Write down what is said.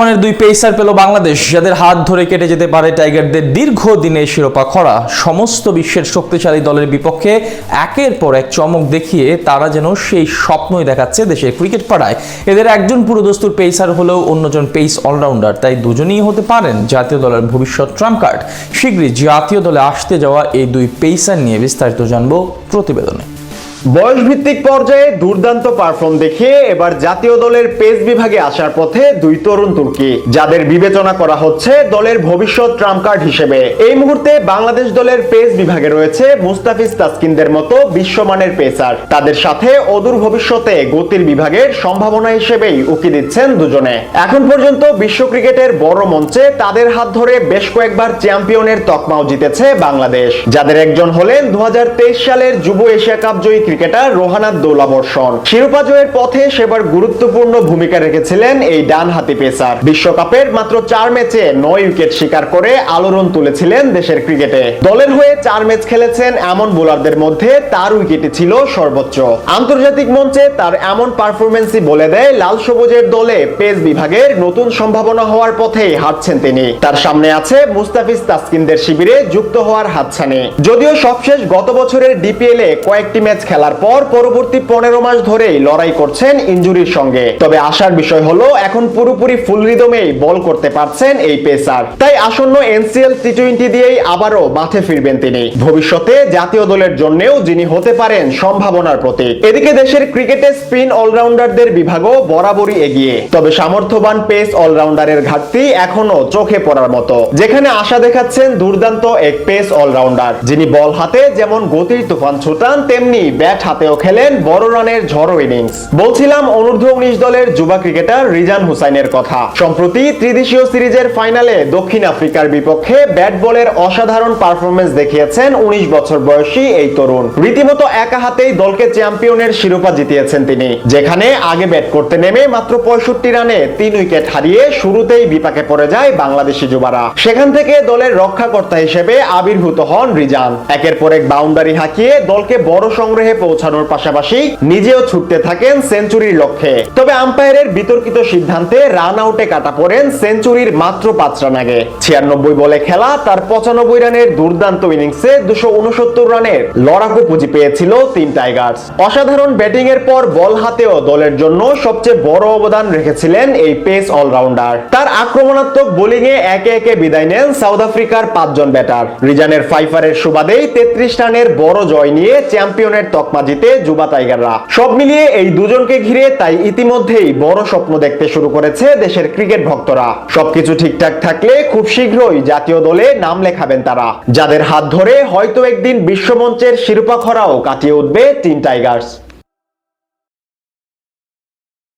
মানের দুই পেসার পেল বাংলাদেশ। যাদের হাত ধরে কেটে যেতে পারে টাইগারদের দীর্ঘ দীর্ঘদিনের শিরোপা খরা। সমস্ত বিশ্বের শক্তিশালী দলের বিপক্ষে একের পর এক চমক দেখিয়ে তারা যেন সেই স্বপ্নই দেখাচ্ছে দেশের ক্রিকেট পাড়ায়। এদের একজন পুরোদস্তুর পেসার হলেও অন্যজন পেস অলরাউন্ডার তাই দুজনেই হতে পারেন জাতীয় দলের ভবিষ্যৎ ট্রাম্প কার্ড শীঘ্রই জাতীয় দলে আসতে যাওয়া এই দুই পেসার নিয়ে বিস্তারিত জানব প্রতিবেদনে। বয়স ভিত্তিক পর্যায়ে দুর্দান্ত পারফর্ম দেখিয়ে এবার জাতীয় দলের পেস বিভাগে আসার পথে দুই তরুণ তুর্কি, যাদের বিবেচনা করা হচ্ছে দলের ভবিষ্যৎ ট্রাম্প কার্ড হিসেবে। এই মুহূর্তে বাংলাদেশ দলের পেস বিভাগে রয়েছে মুস্তাফিজ তাসকিনদের মতো বিশ্বমানের পেসার তাদের সাথে অদূর ভবিষ্যতে গতির বিভাগের সম্ভাবনা হিসেবেই উকি দিচ্ছেন দুজনে। এখন পর্যন্ত বিশ্ব ক্রিকেটের বড় মঞ্চে তাদের হাত ধরে বেশ কয়েকবার চ্যাম্পিয়নের তকমাও জিতেছে বাংলাদেশ। যাদের একজন হলেন দু হাজার তেইশ সালের যুব এশিয়া কাপ জয়ী ক্রিকেটার রোহানাত দৌলা বর্ষণ শিরোপা জয়ের পথে সেবার গুরুত্বপূর্ণ ভূমিকা রেখেছিলেন এই ডান হাতি পেসার। বিশ্বকাপের মাত্র চার ম্যাচে নয় উইকেট শিকার করে আলোড়ন তুলেছিলেন দেশের ক্রিকেটে। দলের হয়ে চার ম্যাচ খেলেছেন এমন বোলারদের মধ্যে তার উইকেটই ছিল সর্বোচ্চ। আন্তর্জাতিক মঞ্চে তার এমন পারফরমেন্সই বলে দেয় লাল সবুজের দলে পেস বিভাগের নতুন সম্ভাবনা হওয়ার পথে হাঁটছেন তিনি। তার সামনে আছে মুস্তাফিজ তাসকিনদের শিবিরে যুক্ত হওয়ার হাতছানি। যদিও সবশেষ গত বছরের ডিপিএল এ কয়েকটি ম্যাচ খেলার পর পরবর্তী পনেরো মাস ধরেই লড়াই করছেন ইঞ্জুরির সঙ্গে। তবে আসার বিষয় হলো, এখন পুরোপুরি ফুল রিদমেই বল করতে পারছেন এই পেসার। তাই আসন্ন এনসিএল টি টোয়েন্টি দিয়েই আবারও মাঠে ফিরবেন তিনি। ভবিষ্যতে জাতীয় দলের জন্যও যিনি হতে পারেন সম্ভাবনার প্রতীক। এদিকে দেশের ক্রিকেটে স্পিন অলরাউন্ডারদের বিভাগও বরাবরই এগিয়ে। তবে সামর্থ্যবান পেস অলরাউন্ডারের ঘাটতি এখনও চোখে পড়ার মতো। যেখানে আশা দেখাচ্ছেন দুর্দান্ত এক পেস অলরাউন্ডার, যিনি বল হাতে যেমন গতির তুফান ছুটান, তেমনি ব্যাট হাতেও খেলেন বড় রানের ঝড়ো ইনিংস বলছিলাম অনূর্ধ্ব উনিশ দলের যুবা ক্রিকেটার রিজান হুসাইনের কথা। সম্প্রতি ত্রিদেশীয় সিরিজের ফাইনালে দক্ষিণ আফ্রিকার বিপক্ষে ব্যাট বলের অসাধারণ পারফরমেন্স দেখিয়েছেন উনিশ বছর বয়সী এই তরুণ। রীতিমতো একা হাতেই দলকে চ্যাম্পিয়নের শিরোপা জিতিয়েছেন তিনি, যেখানে আগে ব্যাট করতে নেমে মাত্র পঁয়ষট্টি রানে তিন উইকেট হারিয়ে শুরুতেই বিপাকে পড়ে যায় বাংলাদেশি যুবারা। সেখান থেকে দলের রক্ষাকর্তা হিসেবে আবির্ভূত হন রিজান। একের পর এক বাউন্ডারি হাঁকিয়ে দলকে বড় সংগ্রহে পৌঁছানোর পাশাপাশি নিজেও ছুটতে থাকেন সেঞ্চুরির লক্ষ্যে। তবে আম্পায়ারের বিতর্কিত সিদ্ধান্তে রান আউটে কাটা পড়েন সেঞ্চুরির মাত্র পাঁচ রান আগে। ছিয়ানব্বই বলে খেলা, তার পঁচানব্বই রানের দুর্দান্ত ইনিংসে দুশো উনসত্তর রানের লড়াকু পুঁজি পেয়েছিল তিন টাইগার্স। অসাধারণ ব্যাটিং এর পর বল হাতেও দলের জন্য সবচেয়ে বড় অবদান রেখেছিলেন এই পেস অলরাউন্ডার। তার আক্রমণাত্মক বোলিং এ একে একে বিদায় নেন সাউথ আফ্রিকার পাঁচজন ব্যাটার। রিজানের ফাইফারের সুবাদেই তেত্রিশ রানের বড় জয় নিয়ে চ্যাম্পিয়নের তকমা জিতে যুবা টাইগাররা। সব মিলিয়ে এই দুজনকে ঘিরে তাই ইতিমধ্যেই বড় স্বপ্ন দেখতে শুরু করেছে দেশের ক্রিকেট ভক্তরা। সবকিছু ঠিকঠাক থাকলে খুব শীঘ্রই জাতীয় দলে নাম লেখাবেন তারা। যাদের হাত ধরে হয়তো একদিন বিশ্বমঞ্চের শিরোপা খরাও কাটিয়ে উঠবে টিম টাইগার্স।